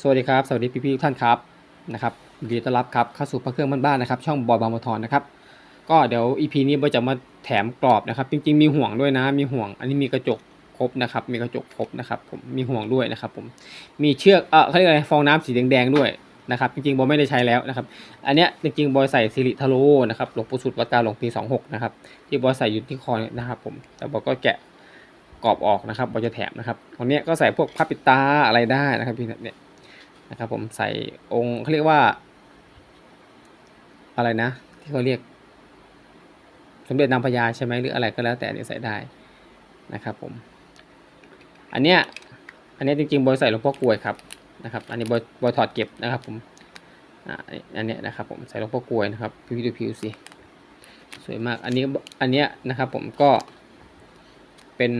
สวัสดีครับ สวัสดีพี่ๆทุกท่านครับนะครับดีต้อนรับครับเข้าสู่พระเครื่องบ้านๆนะครับ ช่องบอยบางบัวทอนนะครับ ก็เดี๋ยว EP นี้บอยจะมาแถมกรอบนะครับ จริงๆ มีห่วงด้วยนะ มีห่วง อันนี้มีกระจกครบนะครับ มีกระจกครบนะครับ ผมมีห่วงด้วยนะครับ ผมมีเชือกเออเขาเรียกอะไรฟองน้ำสีแดงๆด้วยนะครับจริงๆบอยไม่ได้ใช้แล้วนะครับ อันเนี้ยจริงๆบอยใส่ซิลิทาโรนะครับหลวงปู่สุดวัดกาหลวงปี26นะครับที่บอยใส่อยู่ที่คอเนี่ยนะครับผมแต่บอยก็แกะกรอบออกนะครับบอยจะแถมนะครับตรงเนี้ยก็ใส่พวกผ้าปิดตาอะไรได้นะครับพี่เนี่ย นะครับผมใส่องค์เขาเรียกว่า อะไรนะ ที่เขาเรียก สมเด็จนางพญาใช่ไหมหรืออะไรก็แล้วแต่เนี่ยใส่ได้นะครับผม อันเนี้ยอันเนี้ยจริงๆบอยใส่หลวงพ่อกลวยครับนะครับ อันนี้บอยบอยถอดเก็บนะครับผมอ่าอันเนี้ยนะครับผมใส่หลวงพ่อกลวยนะครับพิวดูพิวสิสวยมากอันนี้อันเนี้ยนะครับผมก็เป็น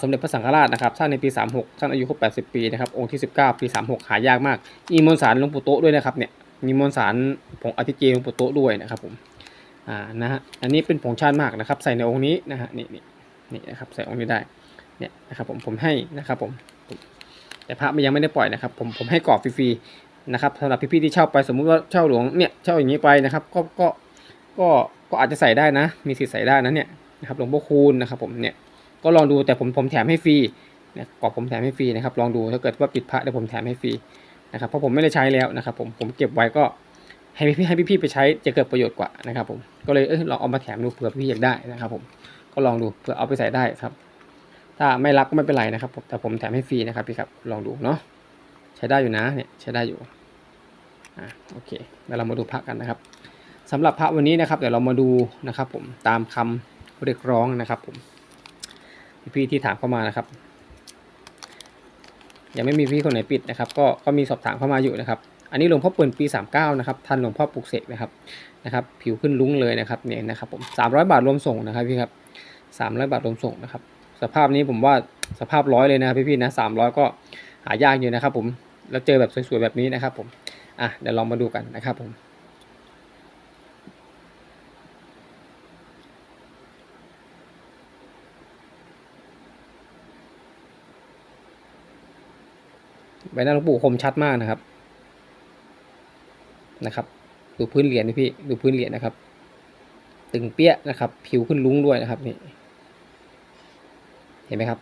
สมเด็จพระสังฆราชนะครับท่านในปี 36ท่านอายุครบ80 ปีนะครับองค์ที่ 19 ปี 36 หายากมาก มีมวลสารหลวงปู่โตด้วยนะครับเนี่ยมีมวลสารผงอธิเจหลวงปู่โตด้วยนะครับผมอ่านะฮะอันนี้เป็นผงชาติมากนะครับใส่ในองค์นี้นะฮะนี่นี่นี่นะครับใส่องค์นี้ได้เนี่ยนะครับผมผมให้นะครับผมผมแต่พระมันยังไม่ได้ปล่อยนะครับผมผมให้กรอบฟรีๆนะครับสำหรับพี่ๆที่เช่าไปสมมุติว่าเช่าหลวงเนี่ยเช่าอย่างนี้ไปนะครับก็ก็ก็ก็อาจจะใส่ได้นะ มีสิทธิ์ใส่ได้นะเนี่ยนะครับหลวงพ่อคูณนะครับผมเนี่ย ก็ลองดูแต่ผมผมแถมให้ฟรีเนี่ยกรอบผมแถมให้ฟรีนะครับ ลองดูถ้าเกิดว่าปิดพระเดี๋ยวผมแถมให้ฟรีนะครับเพราะผมไม่ได้ใช้แล้วนะครับ ผมผมเก็บไว้ก็ให้พี่ให้พี่ๆไปใช้จะเกิดประโยชน์กว่านะครับ ผมก็เลยเออลองเอามาแถมดูเผื่อพี่อยากได้นะครับ ผมก็ลองดูเผื่อเอาไปใส่ได้ครับ ถ้าไม่รับก็ไม่เป็นไรนะครับผมแต่ผมแถมให้ฟรีนะครับพี่ครับลองดูเนาะใช้ได้อยู่นะเนี่ยใช้ได้อยู่อ่าโอเคเดี๋ยวเรามาดูพระกันนะครับสำหรับพระวันนี้นะครับ เดี๋ยวเรามาดูนะครับ ผมตามคำเรียกร้องนะครับ ผม พี่ที่ถามเข้ามานะครับ ยังไม่มีพี่คนไหนปิดนะครับ ก็ก็มีสอบถามเข้ามาอยู่นะครับ อันนี้หลวงพ่อปิ่นปี 39 นะครับท่านหลวงพ่อปลุกเสกนะครับนะครับ ผิวขึ้นลุ้งเลยนะครับเนี่ยนะครับผม300 บาทรวมส่งนะครับพี่ครับ300 บาทรวมส่งนะครับ สภาพนี้ผมว่าสภาพร้อยเลยนะครับพี่ๆนะ300 ก็หายากอยู่นะครับ ผมแล้วเจอแบบสวยๆแบบนี้นะครับ ผมอะเดี๋ยวลองมาดูกันนะครับผม ใบหน้าหลวงปู่คมชัดมากนะครับ นะครับ ดูพื้นเหรียญนี่พี่ดูพื้นเหรียญนะครับ ตึงเปี้ยนะครับ ผิวขึ้นลุ้งด้วยนะครับนี่เห็นไหมครับ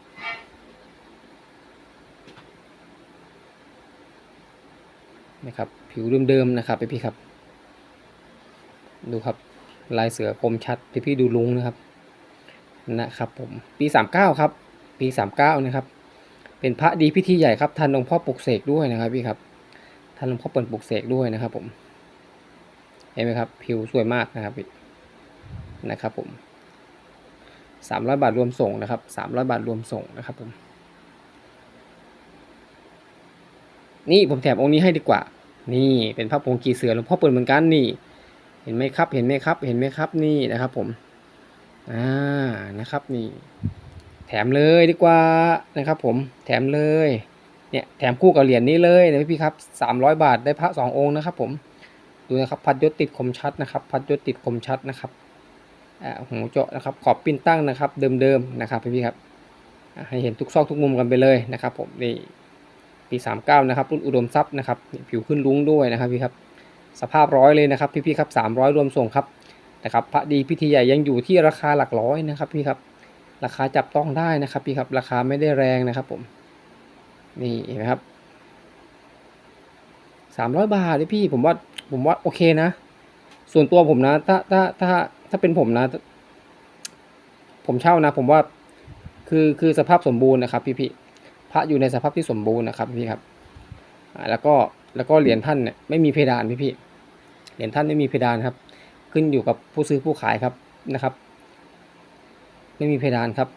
นะครับ ผิวเดิมๆนะครับพี่ครับ ดูครับลายเสือคมชัดพี่พี่ดูลุ้งนะครับนะครับผมปีสามเก้าครับ ปีสามเก้านะครับ เป็นพระดีพิธีใหญ่ครับท่านหลวงพ่อปลุกเสกด้วยนะครับพี่ครับท่านหลวงพ่อเปิดปลุกเสกด้วยนะครับ ผมเห็นไหมครับ ผิวสวยมากนะครับพี่นะครับ ผมสามร้อยบาทรวมส่งนะครับสามร้อยบาทรวมส่งนะครับผมนี่ผมแถมองค์นี้ให้ดีกว่า นี่เป็นพระพงกีเสือหลวงพ่อเปิดเหมือนกันนี่ เห็นไหมครับ เห็นไหมครับ เห็นไหมครับ นี่นะครับ ผม อ่า นะครับ นี่ แถมเลยดีกว่านะครับผมแถมเลยเนี่ยแถมคู่กับเหรียญนี้เลยนะพี่ครับสามร้อยบาทได้พระสององค์นะครับผมดูนะครับพัดยศติดคมชัดนะครับ พัดยศติดคมชัดนะครับอ่าหูเจาะนะครับขอบปิ้นตั้งนะครับ เดิมๆนะครับพี่ๆครับให้เห็นทุกซอกทุกมุมกันไปเลยนะครับ ผมนี่ปีสามเก้านะครับรุ่นอุดมทรัพย์นะครับนี่ผิวขึ้นลุ้งด้วยนะครับพี่ครับสภาพร้อยเลยนะครับพี่ๆครับสามร้อยรวมส่งครับนะครับพระดีพิธีใหญ่ยังอยู่ที่ราคาหลักร้อยนะครับพี่ครับ ราคาจับต้องได้นะครับพี่ครับราคาไม่ได้แรงนะครับผมนี่เห็นไหมครับสามร้อยบาทเลยพี่ผมว่าผมว่าโอเคนะ ส่วนตัวผมนะ ถ้าถ้าถ้าถ้าเป็นผมนะ ผมเช่านะ ผมว่าคือคือสภาพสมบูรณ์นะครับ พี่พี่พระอยู่ในสภาพที่สมบูรณ์นะครับพี่ครับแล้วก็แล้วก็เหรียญท่านเนี่ยไม่มีเพดานพี่พี่เหรียญท่านไม่มีเพดานครับ ขึ้นอยู่กับผู้ซื้อผู้ขายครับนะครับ ไม่มีเพดานครับ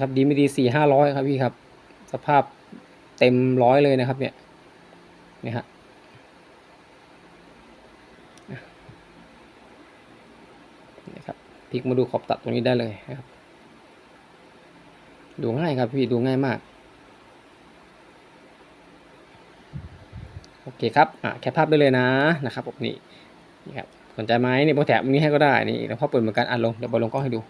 ครับดีไม่ดีสี่ห้าร้อยครับพี่ครับ สภาพเต็มร้อยเลยนะครับ เนี่ยนี่ฮะนี่ครับพลิกมาดูขอบตัดตรงนี้ได้เลยนะครับ ดูง่ายครับพี่ดูง่ายมากโอเคครับอะแคปภาพได้เลยนะนะครับผมนี่นี่ครับ สนใจไหมนี่พอแถมนี้ให้ก็ได้นี่แล้วพอเปิดเหมือนกันอ่านลงเดี๋ยวบอลลงกล้องให้ดู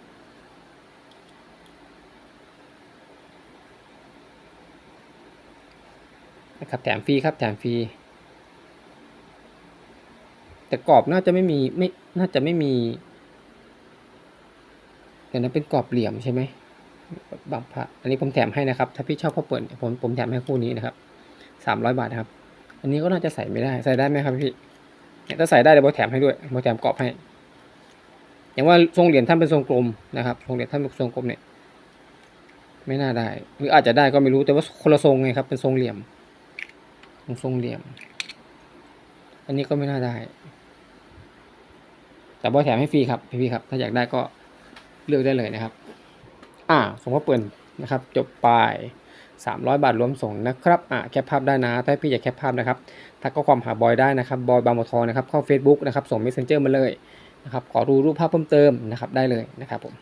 นะครับแถมฟรีครับแถมฟรีแต่กรอบน่าจะไม่มีไม่น่าจะไม่มีเดี๋ยวนั้นเป็นกรอบเหลี่ยมใช่ไหมบางพระอันนี้ผมแถมให้นะครับ ถ้าพี่ชอบพ่อเปิดผมผมแถมให้คู่นี้นะครับสามร้อยบาทนะครับ อันนี้ก็น่าจะใส่ไม่ได้ใส่ได้ไหมครับพี่ เนี่ยถ้าใส่ได้เดี๋ยวโบแถมให้ด้วยโบแถมกรอบให้ อย่างว่าทรงเหรียญท่านเป็นทรงกลมนะครับทรงเหรียญท่านเป็นทรงกลมเนี่ย ไม่น่าได้ หรืออาจจะได้ก็ไม่รู้แต่ว่าคนละทรงไงครับ เป็นทรงเหลี่ยมทรงเหลี่ยม อันนี้ก็ไม่น่าได้ แต่บอแถมให้ฟรีครับพี่ๆครับ ถ้าอยากได้ก็เลือกได้เลยนะครับ อ่าสมมติเปิดนะครับ จบไป 300 บาทรวมส่งนะครับอ่าแคปภาพได้นะถ้าพี่อยากแคปภาพนะครับทักข้อความหาบอยได้นะครับบอยบางบัวทองนะครับเข้า Facebook นะครับส่ง Messenger มาเลยนะครับขอดูรูปภาพเพิ่มเติมนะครับได้เลยนะครับผม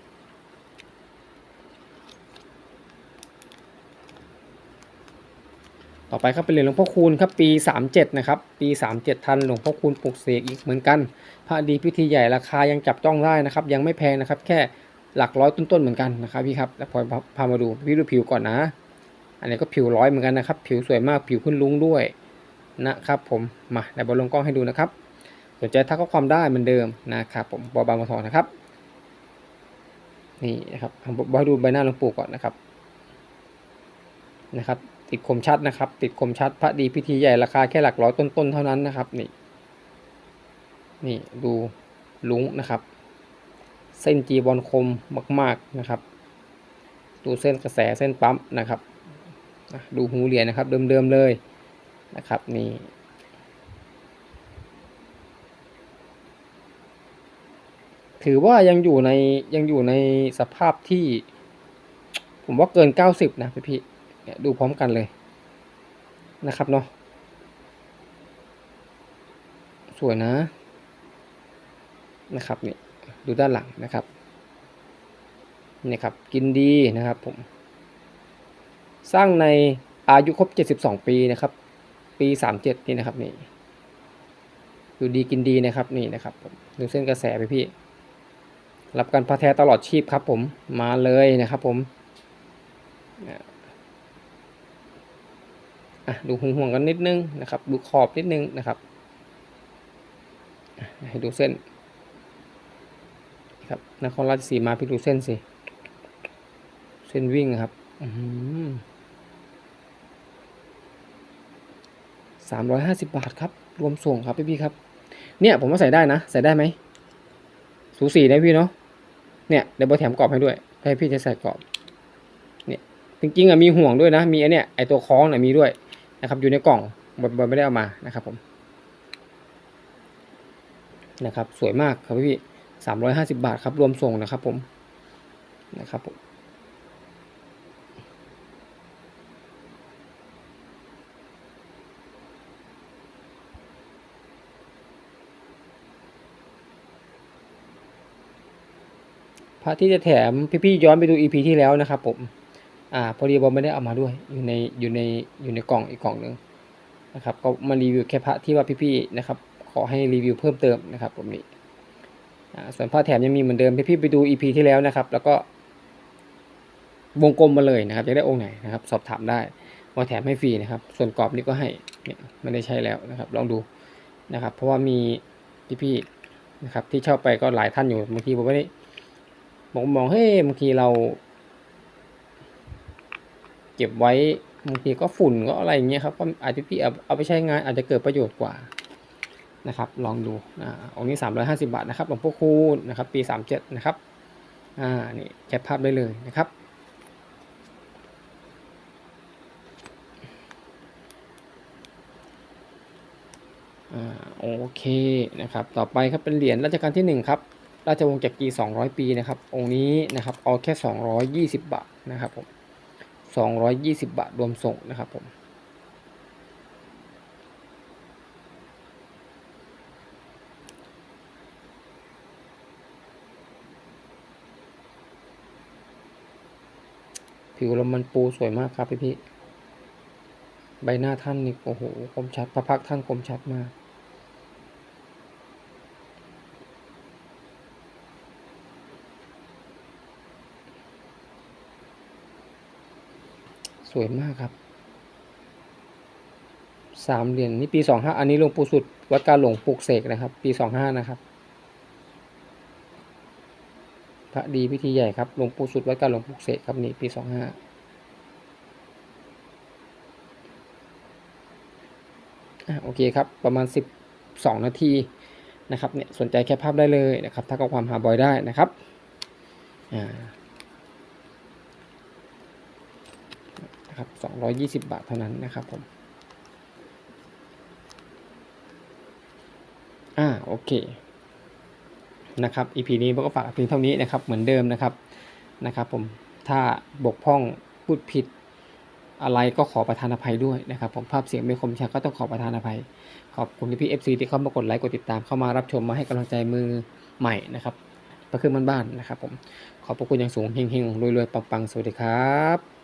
ต่อไปครับเป็นเหรียญหลวงพ่อคูณครับปี 37 นะครับ ปี 37 ทันหลวงพ่อคูณปลุกเสกอีกเหมือนกันพระดีพิธีใหญ่ราคายังจับต้องได้นะครับ ยังไม่แพงนะครับ แค่หลักร้อยต้นๆเหมือนกันนะครับพี่ครับแล้วพอพามาดูพี่ดูผิวก่อนนะ นนี้ก็ผิวร้อยเหมือนกันนะครับ ผิวสวยมากผิวขึ้นลุ้งด้วยนะครับผมมาในบอลลงกล้องให้ดูนะครับสนใจทักข้อความได้เหมือนเดิมนะครับผมบอบางมาทอนะครับนี่นะครับบอดูใบหน้าหลวงปู่ก่อนนะครับนะครับติดคมชัดนะครับ ติดคมชัดพระดีพิธีใหญ่ราคาแค่หลักร้อยต้นๆเท่านั้นนะครับนี่นี่ดูลุงนะครับ เส้นจีบอลคมมาก ๆนะครับ ดูเส้นกระแสเส้นปั๊มนะครับ ดูหูเหรียญนะครับเดิมๆเลยนะครับนี่ถือว่ายังอยู่ในยังอยู่ในสภาพที่ ผมว่าเกิน 90 นะพี่พี่ๆเนี่ยดูพร้อมกันเลยนะครับเนาะสวยนะนะครับนี่ดูด้านหลังนะครับนี่ครับกินดีนะครับผม สร้างในอายุครบ 72 ปีนะครับ ปี 37 นี่นะครับนี่ดูดีกินดีนะครับนี่นะครับผมดูเส้นกระแสไปพี่ รับการพาแท้ตลอดชีพครับ ผมมาเลยนะครับ ผมอะดูห่วงๆกันนิดนึงนะครับ ดูขอบนิดนึงนะครับให้ดูเส้นครับนครราชสีมาพี่ดูเส้นสิ เส้นวิ่งครับสามร้อ ยห้าสิบบาทครับ รวมส่งครับพี่พี่ครับ เนี่ยผมว่าใส่ได้นะ ใส่ได้ไหม สูสีนะพี่เนาะ เนี่ยเดี๋ยวบอแถมกรอบให้ด้วย ให้พี่จะใส่กรอบ เนี่ย จริงๆอะมีห่วงด้วยนะ มีไอเนี่ยไอตัวคล้องน่ะมีด้วยนะครับ อยู่ในกล่องบอไม่ได้เอามานะครับผม นะครับ สวยมากครับพี่สามร้อยห้าสิบาทครับ รวมส่งนะครับผม นะครับผม ระที่จะแถมพี่ๆย้อนไปดู EP ที่แล้วนะครับผมอ่าพอดีบอมไม่ได้เอามาด้วยอยู่ในอยู่ในอยู่ในกล่องอีกกล่องหนึ่งนะครับก็มารีวิวแค่พระที่ว่าพี่ๆนะครับขอให้รีวิวเพิ่มเติมนะครับผมนี่อ่าส่วนผ้าแถมยังมีเหมือนเดิมพี่ๆไปดู EP ที่แล้วนะครับ แล้วก็ วงกลมมาเลยนะครับจะได้องค์ไหนนะครับ สอบถามได้ว่าแถมให้ฟรีนะครับ ส่วนกรอบนี้ก็ให้เนี่ยไม่ได้ใช้แล้วนะครับ ลองดูนะครับ เพราะว่ามีพี่ๆนะครับ ที่เช่าไปก็หลายท่านอยู่บางทีผมไม่ได้ ผมมองเฮ้ยบางทีเรา เก็บไว้บางทีก็ฝุ่นก็อะไรอย่างเงี้ยครับก็อาจจะพี่เอาเอาไปใช้งานอาจจะเกิดประโยชน์กว่านะครับ ลองดูอ่าองค์นี้ 350 บาทนะครับหลวงพ่อคูณนะครับ ปี 37 นะครับอ่านี่แคปภาพได้เลยนะครับอ่าโอเคนะครับ ต่อไปครับเป็นเหรียญรัชกาลที่1ครับ ราชวงศ์จักรี 200 ปีนะครับ องค์นี้นะครับ เอาแค่ 220 บาทนะครับผม 220 บาทรวมส่งนะครับผม ผิวลมมันปูสวยมากครับพี่พี่ ใบหน้าท่านนี่โอ้โหคมชัด พระพักท่านคมชัดมาก วยมากครับ สามเหรียญนี่ปีสองห้าอันนี้หลวงปู่สุด วัดกาหลงปลูกเสกนะครับ ปีสองห้านะครับ พระดีพิธีใหญ่ครับหลวงปู่สุด วัดกาหลงปลูกเสกครับนี่ปีสองห้าอะโอเคครับ ประมาณสิบสองนาทีนะครับเนี่ยสนใจแค่ภาพได้เลยนะครับถ้าก็ความหาบอยได้นะครับอ่า นะครับสองร้อยยี่สิบบาทเท่านั้นนะครับผม อ่าโอเค นะครับ EP นี้ผมก็ฝากเพียงเท่านี้นะครับ เหมือนเดิมนะครับ นะครับผม ถ้าบกพร่องพูดผิดอะไรก็ขอประทานอภัยด้วยนะครับ ผมภาพเสียงไม่คมชัดก็ต้องขอประทานอภัย ขอบคุณพี่เอฟซีที่เข้ามากดไลค์กดติดตามเข้ามารับชมมาให้กำลังใจมือใหม่นะครับประคืนบ้านๆนะครับผมขอบพระคุณอย่างสูงเฮงๆรวยๆปังๆ สวัสดีครับ